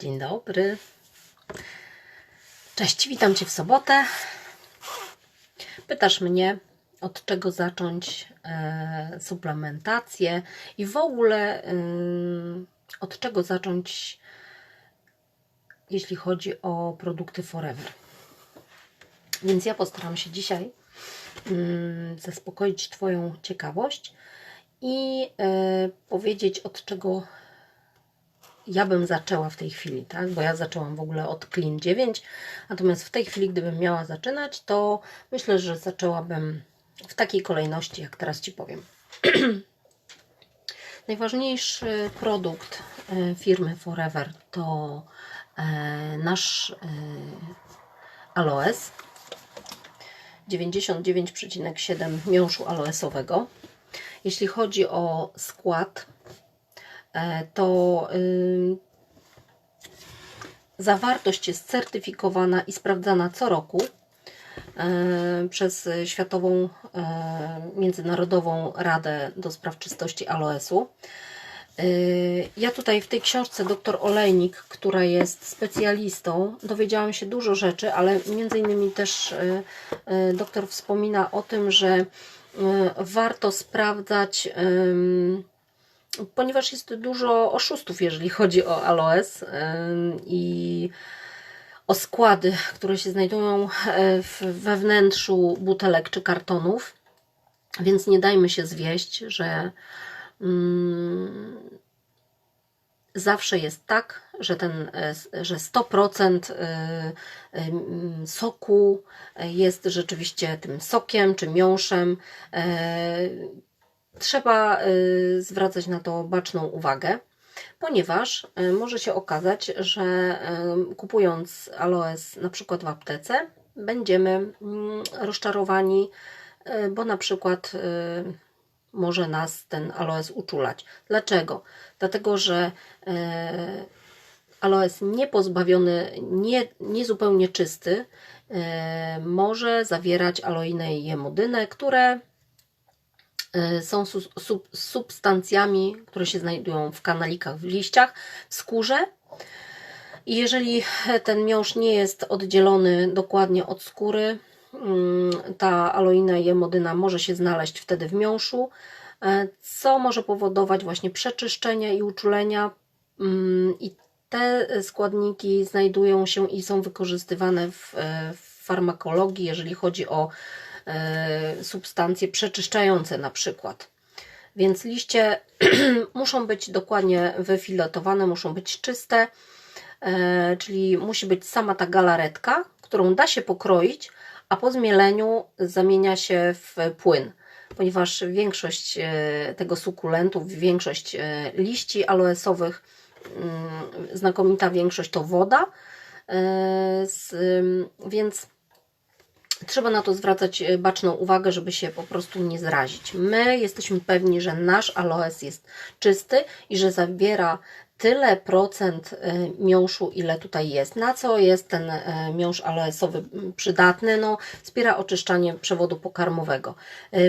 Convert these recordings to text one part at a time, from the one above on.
Dzień dobry. Cześć, witam Cię w sobotę. Pytasz mnie, od czego zacząć e, suplementację i w ogóle ym, od czego zacząć, jeśli chodzi o produkty Forever. Więc ja postaram się dzisiaj ym, zaspokoić Twoją ciekawość i e, powiedzieć, od czego ja bym zaczęła w tej chwili, tak? Bo ja zaczęłam w ogóle od Clean 9, natomiast w tej chwili, gdybym miała zaczynać, to myślę, że zaczęłabym w takiej kolejności, jak teraz Ci powiem. Najważniejszy produkt e, firmy Forever to e, nasz e, aloes. 99,7 miąższu aloesowego. Jeśli chodzi o skład, to y, zawartość jest certyfikowana i sprawdzana co roku e, przez Światową e, Międzynarodową Radę do Spraw Czystości Aloesu. E, Ja tutaj w tej książce dr Olejnik, która jest specjalistą, dowiedziałam się dużo rzeczy, ale między innymi też e, e, doktor wspomina o tym, że e, warto sprawdzać, ponieważ jest dużo oszustów, jeżeli chodzi o aloes i o składy, które się znajdują e, we wnętrzu butelek czy kartonów. Więc nie dajmy się zwieść, że mm, zawsze jest tak, że, ten, e, że 100% e, soku jest rzeczywiście tym sokiem czy miąższem. Trzeba e, zwracać na to baczną uwagę, ponieważ e, może się okazać, że e, kupując aloes na przykład w aptece, będziemy mm, rozczarowani, bo na przykład może nas ten aloes uczulać. Dlaczego? Dlatego, że aloes niepozbawiony, nie, nie zupełnie czysty, może zawierać aloinę i jemodynę, które są su, sub, substancjami, które się znajdują w kanalikach, w liściach, w skórze. I jeżeli ten miąższ nie jest oddzielony dokładnie od skóry, mm, ta aloina i jemodyna może się znaleźć wtedy w miąższu, e, co może powodować właśnie przeczyszczenia i uczulenia. mm, I te składniki znajdują się i są wykorzystywane w, e, farmakologii, jeżeli chodzi o substancje przeczyszczające na przykład. Więc liście muszą być dokładnie wyfiletowane, muszą być czyste, e, czyli musi być sama ta galaretka, którą da się pokroić, a po zmieleniu zamienia się w płyn, ponieważ większość e, tego sukulentu, większość e, liści aloesowych, mm, znakomita większość to woda, e, więc trzeba na to zwracać e, baczną uwagę, żeby się po prostu nie zrazić. My jesteśmy pewni, że nasz aloes jest czysty i że zawiera tyle procent e, miąższu, ile tutaj jest. Na co jest ten e, miąższ aloesowy przydatny? No, wspiera oczyszczanie przewodu pokarmowego,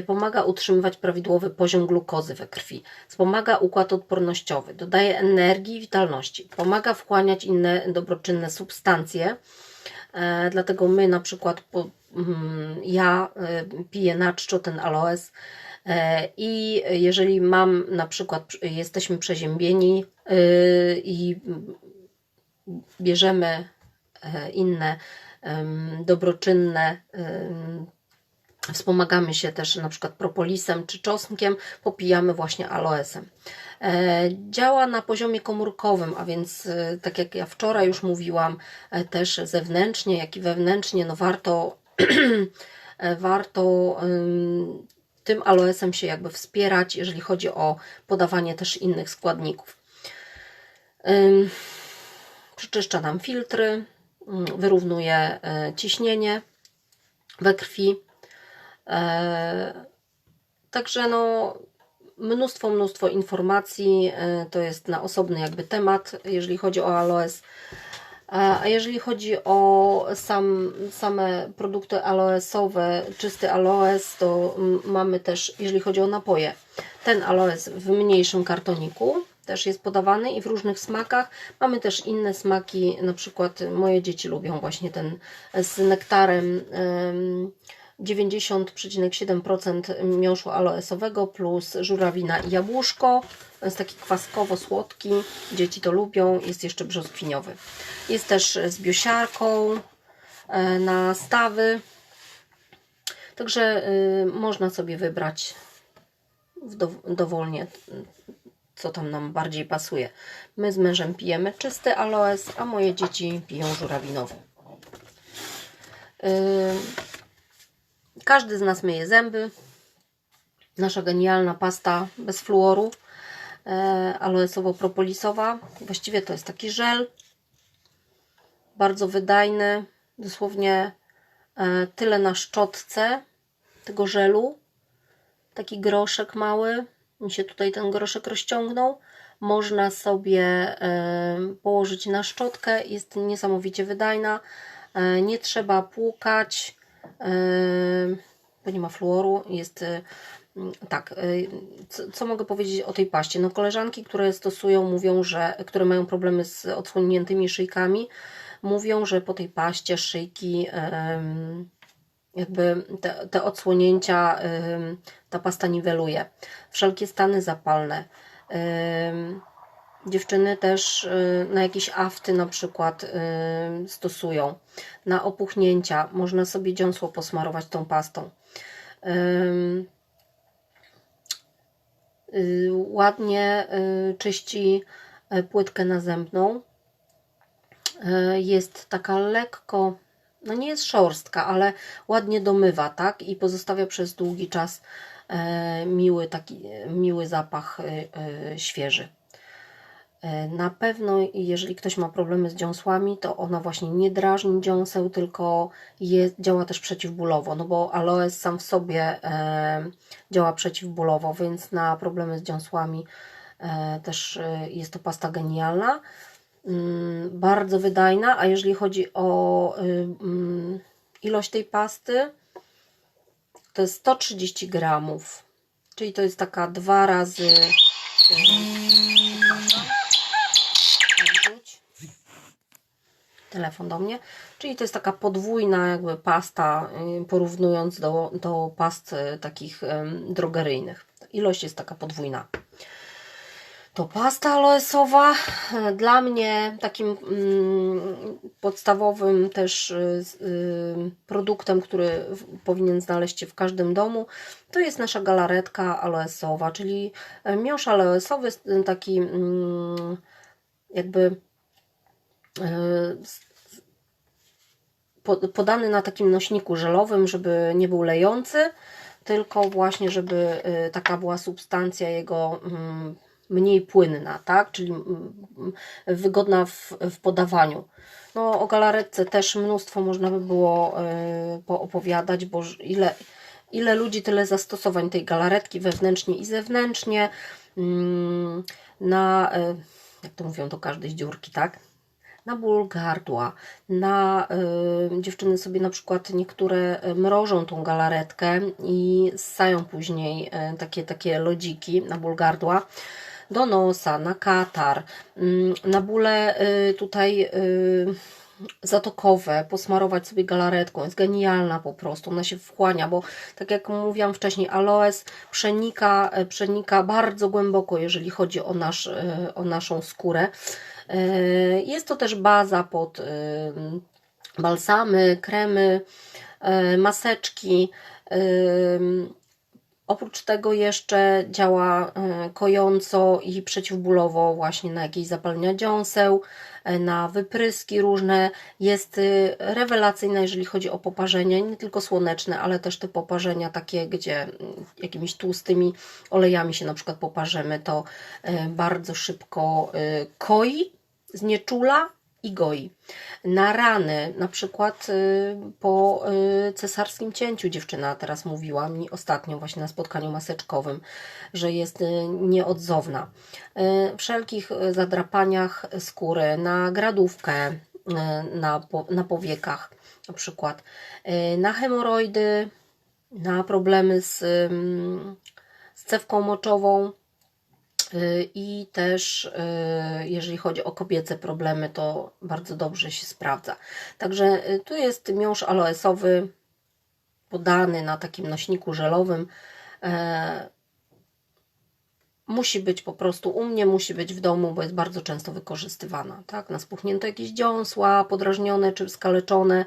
pomaga utrzymywać prawidłowy poziom glukozy we krwi, wspomaga układ odpornościowy, dodaje energii i witalności, pomaga wchłaniać inne dobroczynne substancje, dlatego my na przykład, ja e, piję na czczo ten aloes e, i jeżeli mam na przykład, jesteśmy przeziębieni e, i bierzemy inne dobroczynne Wspomagamy się też na przykład propolisem czy czosnkiem, popijamy właśnie aloesem. E, Działa na poziomie komórkowym, a więc tak jak ja wczoraj już mówiłam, e, też zewnętrznie, jak i wewnętrznie, no warto, warto ym, tym aloesem się jakby wspierać, jeżeli chodzi o podawanie też innych składników. Przyczyszcza nam filtry, wyrównuje e, ciśnienie we krwi. E, Także no, mnóstwo, mnóstwo informacji. e, To jest na osobny jakby temat, jeżeli chodzi o aloes. A a jeżeli chodzi o sam, same produkty aloesowe, czysty aloes, to mm, mamy też, jeżeli chodzi o napoje, ten aloes w mniejszym kartoniku, też jest podawany i w różnych smakach. Mamy też inne smaki, na przykład moje dzieci lubią właśnie ten z nektarem em, 90,7% miąższu aloesowego plus żurawina i jabłuszko. To jest taki kwaskowo-słodki. Dzieci to lubią. Jest jeszcze brzoskwiniowy. Jest też z biosiarką e, na stawy. Także y, można sobie wybrać dowolnie, co tam nam bardziej pasuje. My z mężem pijemy czysty aloes, a moje dzieci piją żurawinowy. Każdy z nas myje zęby. Nasza genialna pasta bez fluoru, e, aloesowo-propolisowa. Właściwie to jest taki żel, bardzo wydajny, dosłownie e, tyle na szczotce tego żelu. Taki groszek mały, mi się tutaj ten groszek rozciągnął. Można sobie e, położyć na szczotkę, jest niesamowicie wydajna. Nie trzeba płukać, bo nie ma fluoru. Jest e, tak. e, Co, co mogę powiedzieć o tej paście? No, koleżanki, które stosują, mówią, że które mają problemy z odsłoniętymi szyjkami, mówią, że po tej paście szyjki jakby te, te odsłonięcia ta pasta niweluje. Wszelkie stany zapalne. Dziewczyny też y, na jakieś afty na przykład ym, stosują. Na opuchnięcia można sobie dziąsło posmarować tą pastą. Y, ładnie y, czyści y, płytkę nazębną. Y, Jest taka lekko no nie jest szorstka, ale ładnie domywa, tak? I pozostawia przez długi czas miły taki miły zapach świeży. E, Na pewno, jeżeli ktoś ma problemy z dziąsłami, to ona właśnie nie drażni dziąseł, tylko jest, działa też przeciwbólowo, no bo aloes sam w sobie e, działa przeciwbólowo, więc na problemy z dziąsłami e, też e, jest to pasta genialna mm, bardzo wydajna, a jeżeli chodzi o y, mm, ilość tej pasty, to jest 130 gramów, czyli to jest taka dwa razy. y, przepraszam. Odwróć. Telefon do mnie. Czyli to jest taka podwójna jakby pasta, y, porównując do, do past y, takich drogeryjnych. Ilość jest taka podwójna to pasta aloesowa. E, Dla mnie takim mm, podstawowym też y, produktem, który powinien znaleźć się w każdym domu, to jest nasza galaretka aloesowa, czyli e, miąższ aloesowy, taki mm, jakby podany na takim nośniku żelowym, żeby nie był lejący, tylko właśnie, żeby y, taka była substancja jego mm, mniej płynna, tak? Czyli mm, wygodna w, w podawaniu. No, o galaretce też mnóstwo można by było y, poopowiadać, bo ile, ile ludzi, tyle zastosowań tej galaretki wewnętrznie i zewnętrznie. Mm, Na, jak to mówią, do każdej dziurki, tak? Na ból gardła, na y, dziewczyny sobie na przykład niektóre y, mrożą tą galaretkę i ssają później y, takie, takie lodziki na ból gardła do nosa, na katar, mm, na bóle y, tutaj y, zatokowe, posmarować sobie galaretką, jest genialna po prostu, ona się wchłania, bo tak jak mówiłam wcześniej, aloes przenika, e, przenika bardzo głęboko, jeżeli chodzi o, nasz, e, o naszą skórę. E, Jest to też baza pod e, balsamy, kremy, e, maseczki. Oprócz tego jeszcze działa kojąco i przeciwbólowo właśnie na jakieś zapalenia dziąseł, na wypryski różne. Jest y, rewelacyjna, jeżeli chodzi o poparzenia, nie tylko słoneczne, ale też te poparzenia takie, gdzie mm, jakimiś tłustymi olejami się na przykład poparzymy, to bardzo szybko koi, znieczula i goi. Na rany, na przykład y, po y, cesarskim cięciu, dziewczyna teraz mówiła mi ostatnio właśnie na spotkaniu maseczkowym, że jest y, nieodzowna. Wszelkich zadrapaniach skóry, na gradówkę, na, na powiekach na przykład, na hemoroidy, na problemy z, z cewką moczową, I też, y, jeżeli chodzi o kobiece problemy, to bardzo dobrze się sprawdza. Także y, tu jest miąższ aloesowy podany na takim nośniku żelowym. Musi być po prostu u mnie, musi być w domu, bo jest bardzo często wykorzystywana. Tak? Na spuchnięte jakieś dziąsła, podrażnione czy skaleczone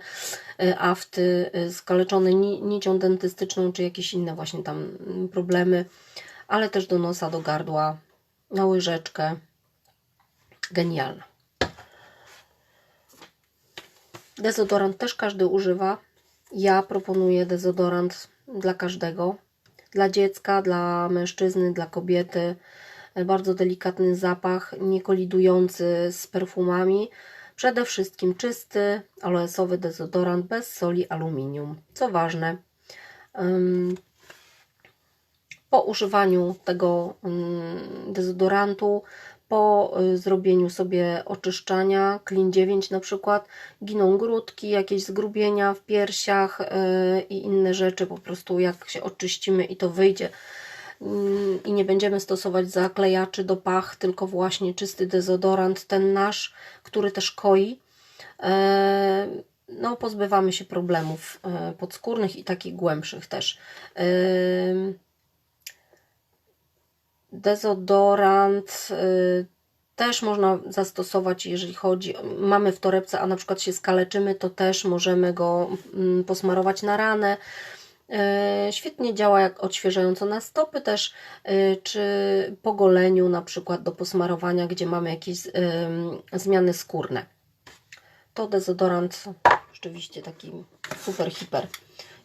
afty, skaleczone nicią dentystyczną, czy jakieś inne właśnie tam mm, problemy, ale też do nosa, do gardła na łyżeczkę. Genialna. Dezodorant też każdy używa. Ja proponuję dezodorant dla każdego. Dla dziecka, dla mężczyzny, dla kobiety. Bardzo delikatny zapach, nie kolidujący z perfumami. Przede wszystkim czysty, aloesowy dezodorant bez soli aluminium. Co ważne, po używaniu tego mm, dezodorantu, po y, zrobieniu sobie oczyszczania, Clean 9 na przykład, giną grudki, jakieś zgrubienia w piersiach y, i inne rzeczy, po prostu jak się oczyścimy i to wyjdzie mm, i nie będziemy stosować zaklejaczy do pach, tylko właśnie czysty dezodorant, ten nasz, który też koi, e, no pozbywamy się problemów e, podskórnych i takich głębszych też. Dezodorant y, też można zastosować, jeżeli chodzi, mamy w torebce, a na przykład się skaleczymy, to też możemy go mm, posmarować na ranę. Y, świetnie działa jak odświeżająco na stopy też, y, czy po goleniu na przykład do posmarowania, gdzie mamy jakieś zmiany skórne. To dezodorant rzeczywiście taki super, hiper.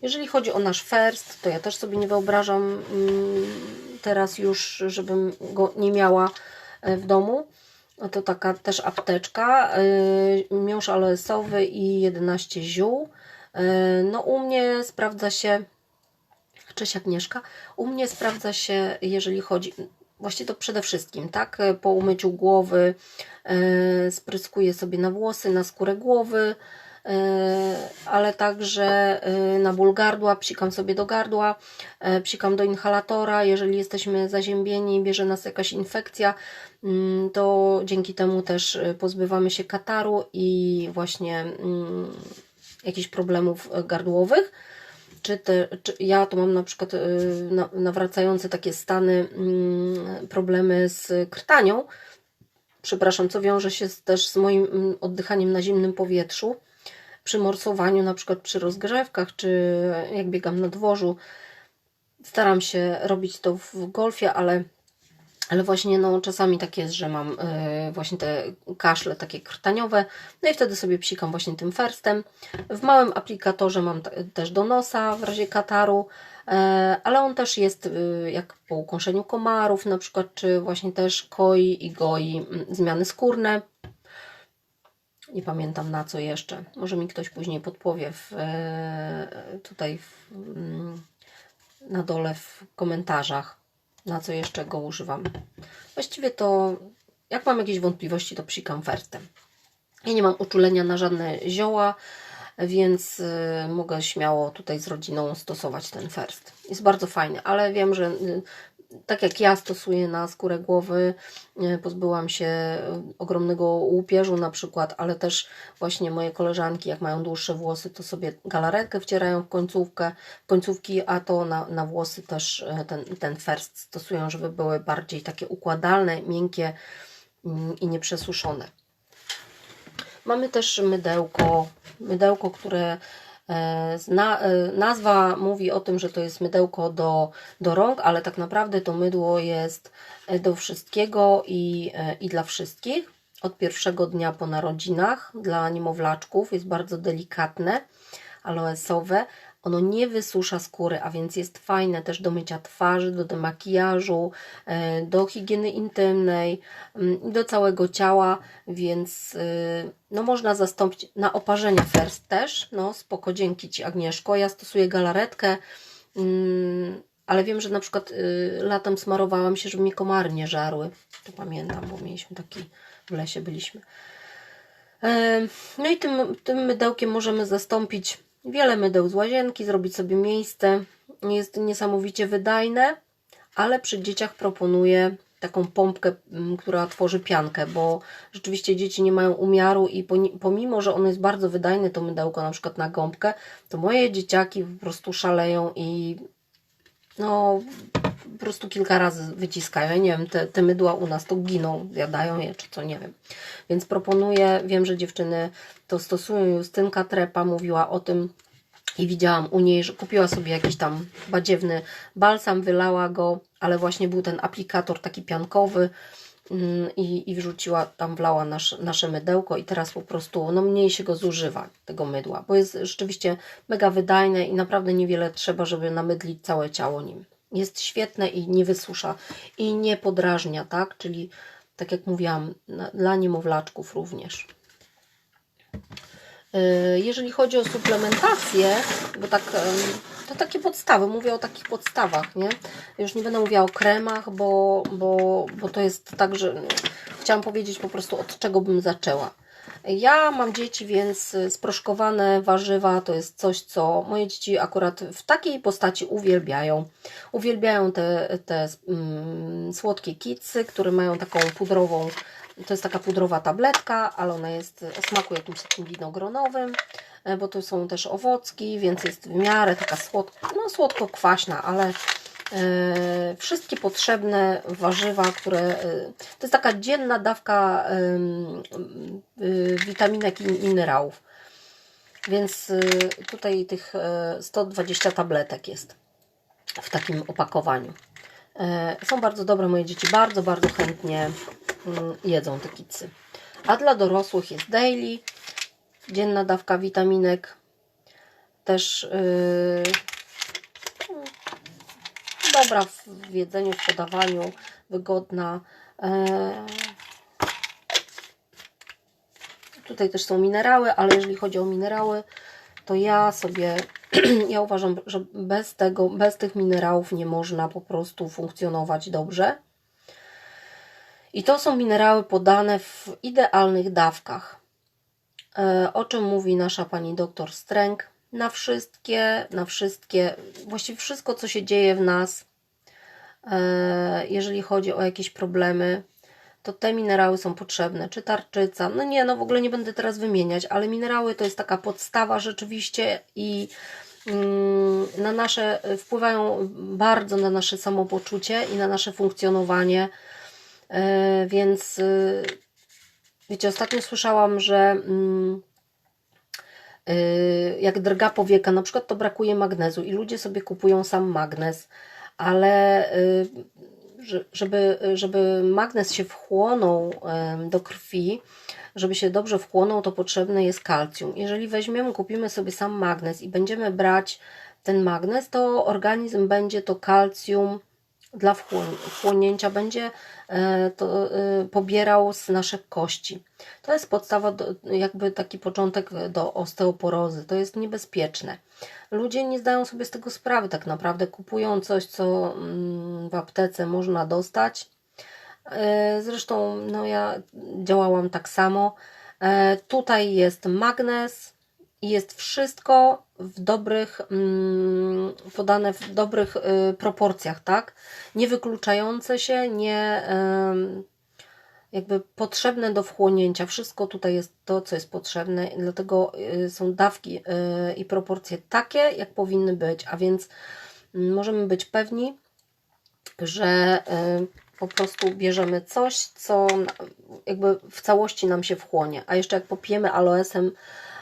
Jeżeli chodzi o nasz first, to ja też sobie nie wyobrażam mm, teraz już, żebym go nie miała e, w domu. To taka też apteczka, e, miąższ aloesowy i 11 ziół. E, no u mnie sprawdza się, cześć Agnieszka, u mnie sprawdza się, jeżeli chodzi, właściwie to przede wszystkim, tak, po umyciu głowy spryskuję sobie na włosy, na skórę głowy, ale także e, na ból gardła, psikam sobie do gardła, e, psikam do inhalatora, jeżeli jesteśmy zaziębieni, bierze nas jakaś infekcja, mm, to dzięki temu też pozbywamy się kataru i właśnie mm, jakichś problemów gardłowych. Czy, te, czy ja to mam na przykład nawracające takie stany, mm, problemy z krtanią, przepraszam, co wiąże się też z moim oddychaniem na zimnym powietrzu przy morsowaniu, na przykład przy rozgrzewkach, czy jak biegam na dworzu. Staram się robić to w golfie, ale, ale właśnie no, czasami tak jest, że mam yy, właśnie te kaszle takie krtaniowe, no i wtedy sobie psikam właśnie tym ferstem. W małym aplikatorze mam też do nosa w razie kataru, yy, ale on też jest yy, jak po ukąszeniu komarów na przykład, czy właśnie też koi i goi mm, zmiany skórne. Nie pamiętam na co jeszcze. Może mi ktoś później podpowie w, e, tutaj w, mm, na dole w komentarzach, na co jeszcze go używam. Właściwie to, jak mam jakieś wątpliwości, to psikam fertem. Ja nie mam uczulenia na żadne zioła, więc e, mogę śmiało tutaj z rodziną stosować ten ferst. Jest bardzo fajny, ale wiem, że tak jak ja stosuję na skórę głowy, e, pozbyłam się e, ogromnego łupieżu na przykład, ale też właśnie moje koleżanki, jak mają dłuższe włosy, to sobie galaretkę wcierają w końcówkę, końcówki, a to na, na włosy też e, ten, ten first stosują, żeby były bardziej takie układalne, miękkie mm, i nieprzesuszone. Mamy też mydełko, mydełko, które nazwa mówi o tym, że to jest mydełko do, do rąk, ale tak naprawdę to mydło jest e, do wszystkiego i, i dla wszystkich. Od pierwszego dnia po narodzinach dla niemowlaczków jest bardzo delikatne, aloesowe. Ono nie wysusza skóry, a więc jest fajne też do mycia twarzy, do demakijażu, e, do higieny intymnej, mm, do całego ciała, więc y, no można zastąpić na oparzenia first też. No spoko, dzięki Ci Agnieszko. Ja stosuję galaretkę, mm, ale wiem, że na przykład y, latem smarowałam się, żeby mi komary nie żarły. To pamiętam, bo mieliśmy taki w lesie byliśmy. E, no i tym, tym mydełkiem możemy zastąpić Wiele mydeł z łazienki, zrobić sobie miejsce. Jest niesamowicie wydajne, ale przy dzieciach proponuję taką pompkę, mm, która tworzy piankę, bo rzeczywiście dzieci nie mają umiaru i pomimo, że ono jest bardzo wydajne, to mydełko na przykład na gąbkę, to moje dzieciaki po prostu szaleją i no po prostu kilka razy wyciskają. Nie wiem, te, te mydła u nas to giną, zjadają je czy co, nie wiem. Więc proponuję, wiem, że dziewczyny to stosują. Justynka Trepa mówiła o tym i widziałam u niej, że kupiła sobie jakiś tam badziewny balsam, wylała go, ale właśnie był ten aplikator taki piankowy mm, i, i wrzuciła, tam wlała nasz, nasze mydełko i teraz po prostu no mniej się go zużywa, tego mydła, bo jest rzeczywiście mega wydajne i naprawdę niewiele trzeba, żeby namydlić całe ciało nim. Jest świetne i nie wysusza i nie podrażnia, tak? Czyli tak jak mówiłam, dla niemowlaczków również. Y, Jeżeli chodzi o suplementację, bo tak, to takie podstawy, mówię o takich podstawach, nie? Już nie będę mówiła o kremach, bo, bo, bo to jest tak, że chciałam powiedzieć po prostu od czego bym zaczęła. Ja mam dzieci, więc y, sproszkowane warzywa to jest coś, co moje dzieci akurat w takiej postaci uwielbiają. Uwielbiają te, te mm, słodkie kicy, które mają taką pudrową to jest taka pudrowa tabletka, ale ona jest o smaku jakimś takim winogronowym, e, bo to są też owocki, więc jest w miarę taka słodko, no słodko-kwaśna, ale wszystkie potrzebne warzywa, które e, to jest taka dzienna dawka e, witaminek i minerałów. Więc tutaj tych e, 120 tabletek jest w takim opakowaniu. Są bardzo dobre, moje dzieci bardzo, bardzo chętnie mm, jedzą te kicy. A dla dorosłych jest daily, dzienna dawka witaminek, też dobra w jedzeniu, w podawaniu, wygodna. E, Tutaj też są minerały, ale jeżeli chodzi o minerały, to ja sobie, ja uważam, że bez tego, bez tych minerałów nie można po prostu funkcjonować dobrze. I to są minerały podane w idealnych dawkach. E, O czym mówi nasza pani doktor Stręk? Na wszystkie, na wszystkie, właściwie wszystko, co się dzieje w nas, e, jeżeli chodzi o jakieś problemy, to te minerały są potrzebne, czy tarczyca. No nie, no w ogóle nie będę teraz wymieniać, ale minerały to jest taka podstawa rzeczywiście i mm, na nasze, wpływają bardzo na nasze samopoczucie i na nasze funkcjonowanie. E, Więc y, wiecie, ostatnio słyszałam, że mm, jak drga powieka, na przykład to brakuje magnezu i ludzie sobie kupują sam magnez, ale y, że- żeby, żeby magnez się wchłonął do krwi, żeby się dobrze wchłonął, to potrzebne jest kalcium. Jeżeli weźmiemy, kupimy sobie sam magnez i będziemy brać ten magnez, to organizm będzie to kalcium dla wchłon- wchłonięcia, będzie e, to e, pobierał z naszych kości. To jest podstawa, do, jakby taki początek do osteoporozy. To jest niebezpieczne. Ludzie nie zdają sobie z tego sprawy tak naprawdę. Kupują coś, co mm, w aptece można dostać. E, Zresztą no ja działałam tak samo. Tutaj jest magnez i jest wszystko w dobrych, mm, podane w dobrych y, proporcjach, tak? Nie wykluczające się, nie jakby potrzebne do wchłonięcia. Wszystko tutaj jest to, co jest potrzebne, dlatego y, są dawki y, i proporcje takie, jak powinny być, a więc mm, możemy być pewni, że po prostu bierzemy coś, co jakby w całości nam się wchłonie. A jeszcze jak popijemy aloesem,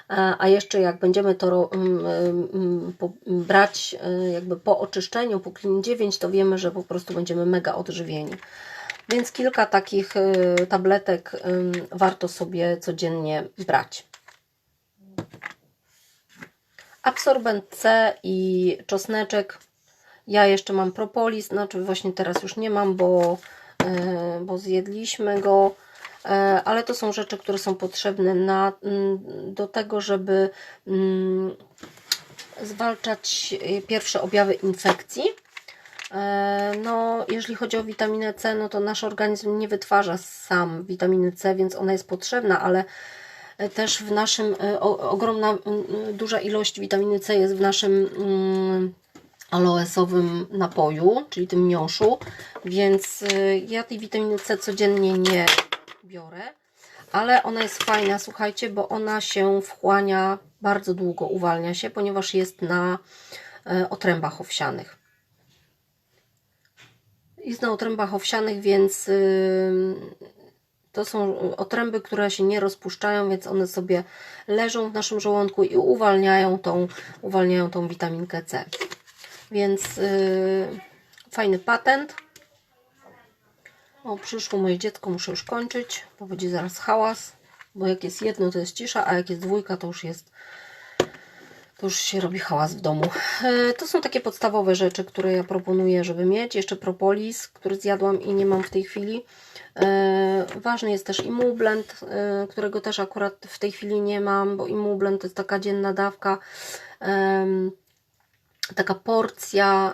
a a jeszcze jak będziemy to mm, mm, po- brać y, jakby po oczyszczeniu, po klin 9, to wiemy, że po prostu będziemy mega odżywieni. Więc kilka takich y, tabletek warto sobie codziennie brać. Absorbent C i czosneczek. Ja jeszcze mam propolis, znaczy właśnie teraz już nie mam, bo, e, bo zjedliśmy go, e, ale to są rzeczy, które są potrzebne na, mm, do tego, żeby mm, zwalczać e, pierwsze objawy infekcji. E, No, jeżeli chodzi o witaminę C, no to nasz organizm nie wytwarza sam witaminy C, więc ona jest potrzebna, ale e, też w naszym, e, ogromna, duża ilość witaminy C jest w naszym mm, aloesowym napoju, czyli tym miąższu, więc y, ja tej witaminy C codziennie nie biorę, ale ona jest fajna, słuchajcie, bo ona się wchłania bardzo długo, uwalnia się, ponieważ jest na e, otrębach owsianych. Jest na otrębach owsianych, więc y, to są otręby, które się nie rozpuszczają, więc one sobie leżą w naszym żołądku i uwalniają tą, uwalniają tą witaminkę C. Więc yy, fajny patent. O, przyszło moje dziecko, muszę już kończyć, bo będzie zaraz hałas. Bo jak jest jedno, to jest cisza, a jak jest dwójka, to już jest to już się robi hałas w domu. E, To są takie podstawowe rzeczy, które ja proponuję, żeby mieć. Jeszcze propolis, który zjadłam i nie mam w tej chwili. E, Ważny jest też Imublend, e, którego też akurat w tej chwili nie mam, bo Imublend to jest taka dzienna dawka, taka porcja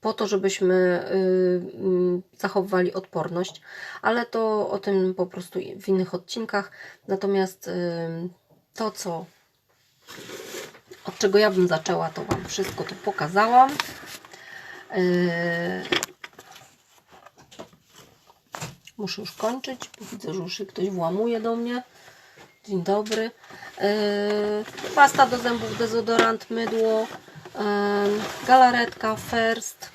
po to, żebyśmy y, zachowywali odporność, ale to o tym po prostu w innych odcinkach. Natomiast to, co od czego ja bym zaczęła, to Wam wszystko tu pokazałam. Yy, Muszę już kończyć, bo widzę, że już się ktoś włamuje do mnie. Dzień dobry. Yy, Pasta do zębów, dezodorant, mydło, yy, galaretka, first,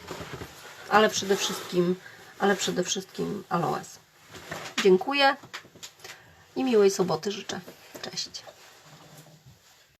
ale przede wszystkim, ale przede wszystkim aloes. Dziękuję i miłej soboty życzę. Cześć.